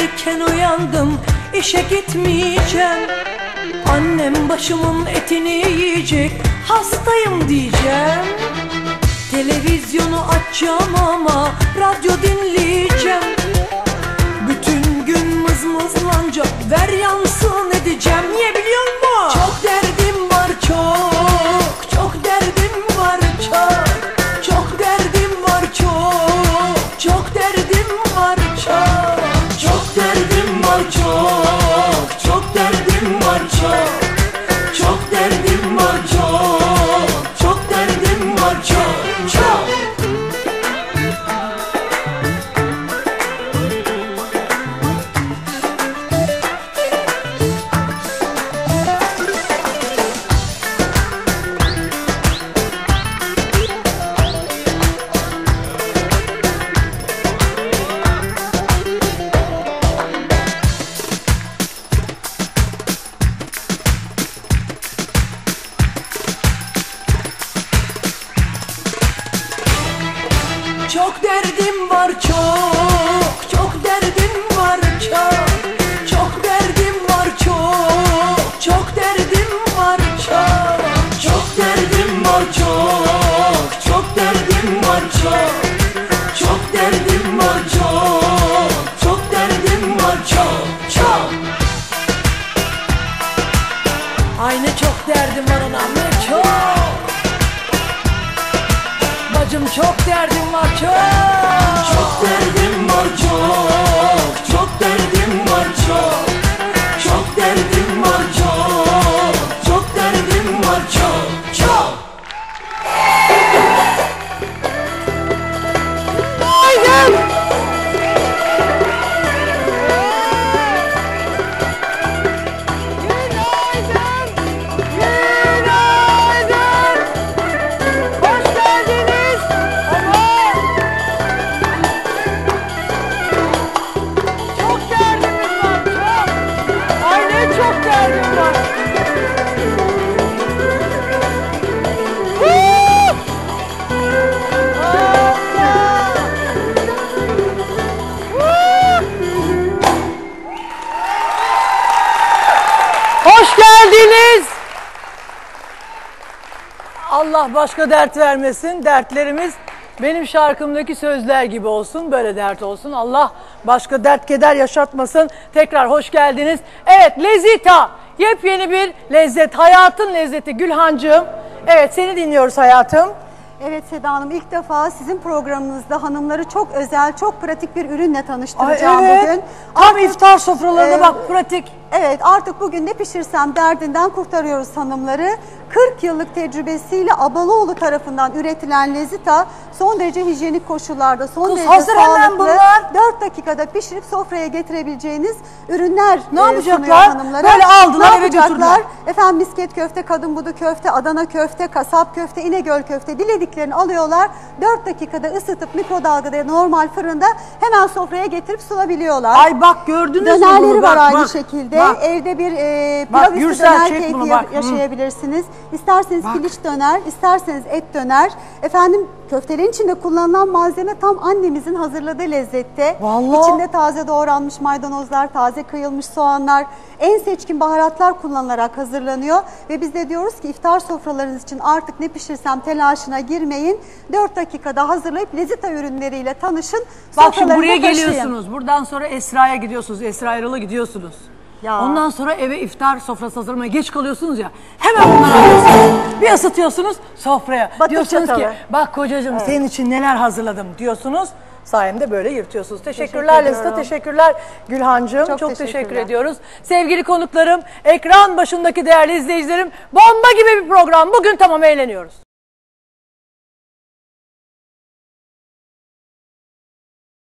erken uyandım işe gitmeyeceğim. Annem başımın etini yiyecek hastayım diyeceğim. Televizyonu açacağım ama radyo dinleyeceğim. Bütün gün mızmızlanca ver yansın Çok derdim var çok Çok derdim var çok. Çok derdim var çok Çok derdim var çok. Çok derdim var çok Çok derdim var çok. Çok derdim var çok Çok derdim var çok Çok. Ay ne çok derdim çok derdim var çok Hoş geldiniz. Allah başka dert vermesin. Dertlerimiz benim şarkımdaki sözler gibi olsun. Böyle dert olsun. Allah başka dert keder yaşatmasın. Tekrar hoş geldiniz. Evet Lezita. Yepyeni bir lezzet. Hayatın lezzeti Gülhancığım. Evet seni dinliyoruz hayatım. Evet Seda Hanım ilk defa sizin programınızda hanımları çok özel, çok pratik bir ürünle Ay, tanıştıracağım evet. bugün. Tam Artık- iftar sofralarına Ee, bak pratik. Evet artık bugün ne pişirsem derdinden kurtarıyoruz hanımları. 40 yıllık tecrübesiyle Abaloğlu tarafından üretilen lezita son derece hijyenik koşullarda, son Kız, derece hazır hemen sağlıklı, bunlar. 4 dakikada pişirip sofraya getirebileceğiniz ürünler Ne e, yapacaklar? hanımlara. Böyle aldılar, ne eve götürdüler. Efendim misket köfte, kadın budu köfte, Adana köfte, kasap köfte, İnegöl köfte dilediklerini alıyorlar. 4 dakikada ısıtıp mikrodalgada normal fırında hemen sofraya getirip sunabiliyorlar. Ay bak gördünüz mü bunu? Dönerleri var Bak, aynı bak, şekilde. Bak. Evde bir e, Bak, pilav üstü Gürsel, döner keyfi bunu, bak. Hı. yaşayabilirsiniz. İsterseniz Bak. piliç döner, isterseniz et döner. Efendim köftelerin içinde kullanılan malzeme tam annemizin hazırladığı lezzette. Vallahi. İçinde taze doğranmış maydanozlar, taze kıyılmış soğanlar, en seçkin baharatlar kullanılarak hazırlanıyor. Ve biz de diyoruz ki iftar sofralarınız için artık ne pişirsem telaşına girmeyin. 4 dakikada hazırlayıp lezita ürünleriyle tanışın. Bak şimdi buraya taşıyın. geliyorsunuz. Buradan sonra Esra'ya gidiyorsunuz. Esra Erol'a gidiyorsunuz. Ya. Ondan sonra eve iftar sofrası hazırlamaya geç kalıyorsunuz ya. Hemen bunları alıyorsunuz. Bir ısıtıyorsunuz sofraya. Batır diyorsunuz çatalı. ki bak kocacığım senin için neler hazırladım diyorsunuz. Sayemde böyle yırtıyorsunuz. Teşekkürler Teşekkür ediyorum. teşekkürler Gülhancığım. Çok, Çok teşekkür ediyoruz. Sevgili konuklarım, ekran başındaki değerli izleyicilerim, bomba gibi bir program. Bugün tamam eğleniyoruz.